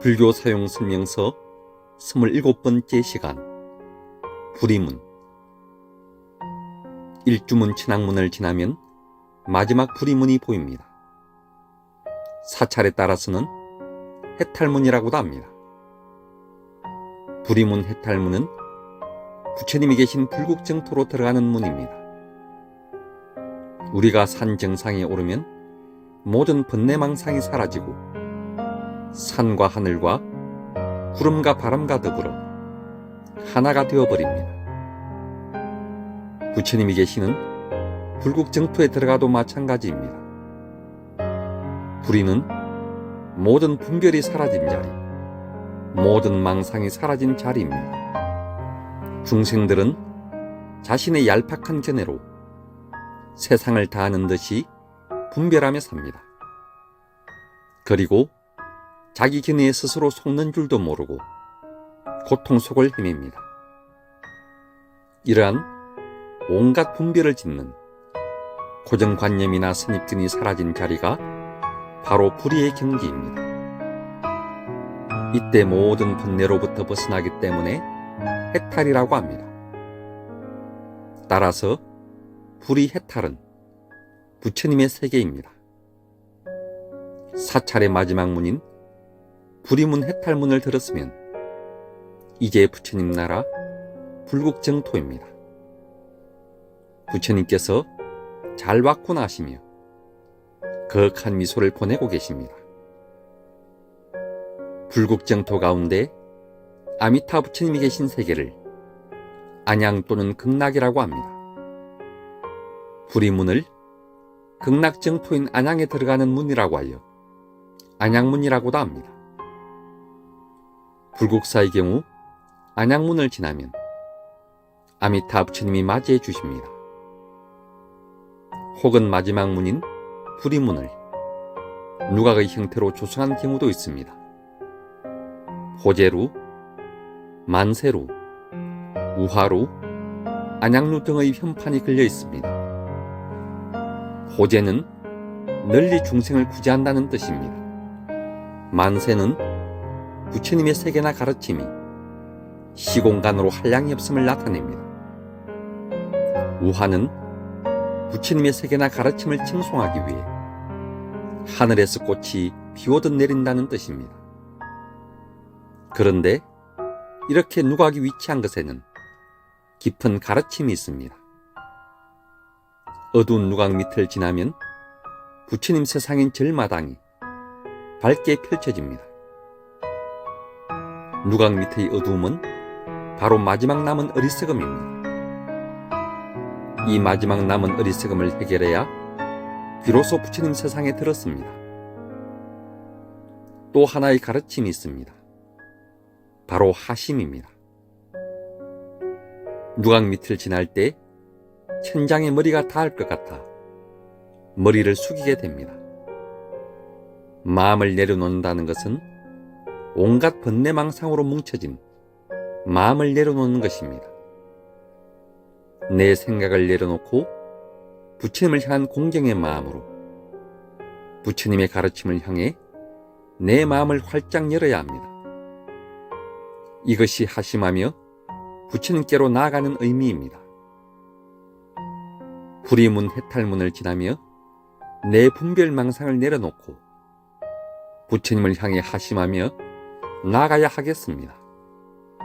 불교 사용 설명서 27번째 시간 불이문 일주문 친학문을 지나면 마지막 불이문이 보입니다. 사찰에 따라서는 해탈문이라고도 합니다. 불이문 해탈문은 부처님이 계신 불국정토로 들어가는 문입니다. 우리가 산 정상에 오르면 모든 번뇌망상이 사라지고 산과 하늘과 구름과 바람과 더불어 하나가 되어버립니다. 부처님이 계시는 불국 정토에 들어가도 마찬가지입니다. 불이는 모든 분별이 사라진 자리, 모든 망상이 사라진 자리입니다. 중생들은 자신의 얄팍한 견해로 세상을 다하는 듯이 분별하며 삽니다. 그리고 자기 견해에 스스로 속는 줄도 모르고 고통 속을 헤맵니다. 이러한 온갖 분별을 짓는 고정관념이나 선입견이 사라진 자리가 바로 불의의 경지입니다. 이때 모든 분내로부터 벗어나기 때문에 해탈이라고 합니다. 따라서 불의 해탈은 부처님의 세계입니다. 사찰의 마지막 문인 불의문 해탈문을 들었으면 이제 부처님 나라 불국정토입니다. 부처님께서 잘 왔구나 하시며 거역한 미소를 보내고 계십니다. 불국정토 가운데 아미타 부처님이 계신 세계를 안양 또는 극락이라고 합니다. 불의문을 극락정토인 안양에 들어가는 문이라고 하여 안양문이라고도 합니다. 불국사의 경우 안양문을 지나면 아미타 부처님이 맞이해 주십니다. 혹은 마지막 문인 불의문을 누각의 형태로 조성한 경우도 있습니다. 호재루, 만세루, 우화루, 안양루 등의 현판이 걸려 있습니다. 호재는 널리 중생을 구제한다는 뜻입니다. 만세는 부처님의 세계나 가르침이 시공간으로 한량이 없음을 나타냅니다. 우화는 부처님의 세계나 가르침을 칭송하기 위해 하늘에서 꽃이 비오듯 내린다는 뜻입니다. 그런데 이렇게 누각이 위치한 것에는 깊은 가르침이 있습니다. 어두운 누각 밑을 지나면 부처님 세상인 절마당이 밝게 펼쳐집니다. 누각 밑의 어두움은 바로 마지막 남은 어리석음입니다. 이 마지막 남은 어리석음을 해결해야 비로소 부처님 세상에 들었습니다. 또 하나의 가르침이 있습니다. 바로 하심입니다. 누각 밑을 지날 때 천장에 머리가 닿을 것 같아 머리를 숙이게 됩니다. 마음을 내려놓는다는 것은 온갖 번뇌망상으로 뭉쳐진 마음을 내려놓는 것입니다. 내 생각을 내려놓고 부처님을 향한 공경의 마음으로 부처님의 가르침을 향해 내 마음을 활짝 열어야 합니다. 이것이 하심하며 부처님께로 나아가는 의미입니다. 불의문 해탈문을 지나며 내 분별망상을 내려놓고 부처님을 향해 하심하며 나아가야 하겠습니다.